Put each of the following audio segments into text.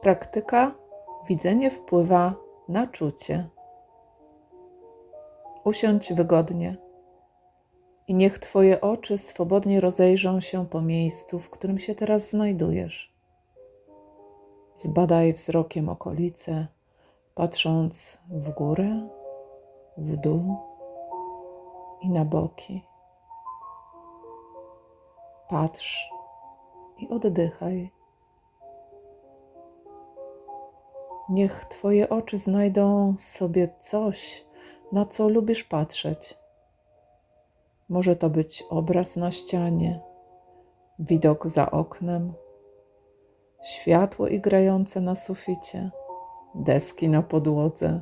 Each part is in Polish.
Praktyka widzenie wpływa na czucie. Usiądź wygodnie i niech Twoje oczy swobodnie rozejrzą się po miejscu, w którym się teraz znajdujesz. Zbadaj wzrokiem okolice, patrząc w górę, w dół i na boki. Patrz i oddychaj. Niech Twoje oczy znajdą sobie coś, na co lubisz patrzeć. Może to być obraz na ścianie, widok za oknem, światło igrające na suficie, deski na podłodze.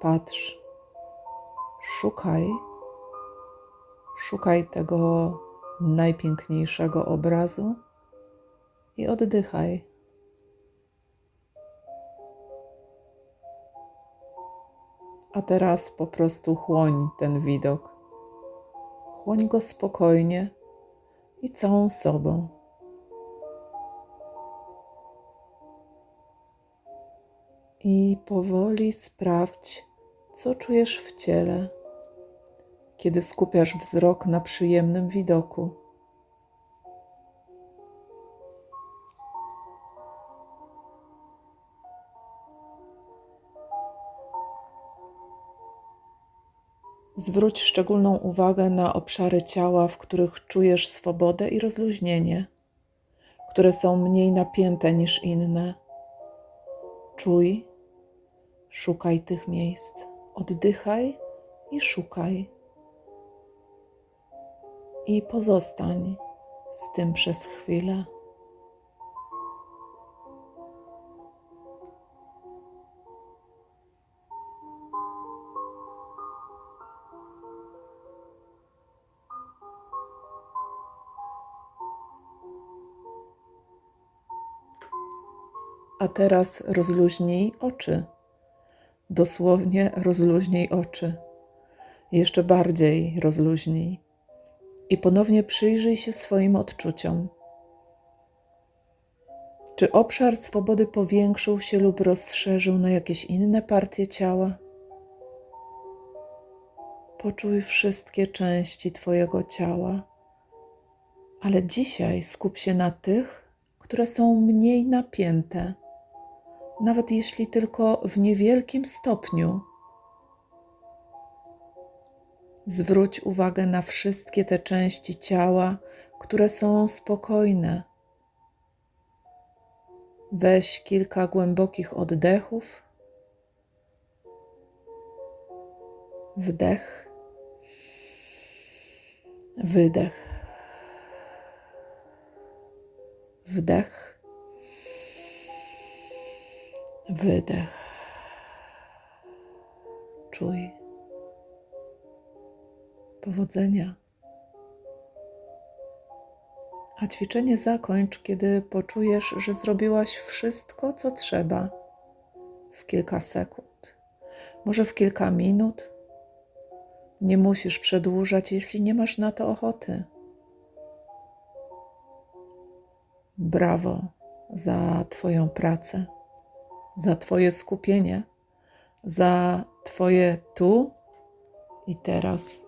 Patrz, szukaj, szukaj tego najpiękniejszego obrazu i oddychaj. A teraz po prostu chłoń ten widok. Chłoń go spokojnie i całą sobą. I powoli sprawdź, co czujesz w ciele, kiedy skupiasz wzrok na przyjemnym widoku. Zwróć szczególną uwagę na obszary ciała, w których czujesz swobodę i rozluźnienie, które są mniej napięte niż inne. Czuj, szukaj tych miejsc, oddychaj i szukaj. I pozostań z tym przez chwilę. A teraz rozluźnij oczy. Dosłownie rozluźnij oczy. Jeszcze bardziej rozluźnij. I ponownie przyjrzyj się swoim odczuciom. Czy obszar swobody powiększył się lub rozszerzył na jakieś inne partie ciała? Poczuj wszystkie części Twojego ciała, ale dzisiaj skup się na tych, które są mniej napięte nawet jeśli tylko w niewielkim stopniu. Zwróć uwagę na wszystkie te części ciała, które są spokojne. Weź kilka głębokich oddechów. Wdech, wydech, wdech Wydech. Czuj. Powodzenia. A ćwiczenie zakończ, kiedy poczujesz, że zrobiłaś wszystko, co trzeba w kilka sekund, może w kilka minut. Nie musisz przedłużać, jeśli nie masz na to ochoty. Brawo za Twoją pracę za Twoje skupienie, za Twoje tu i teraz.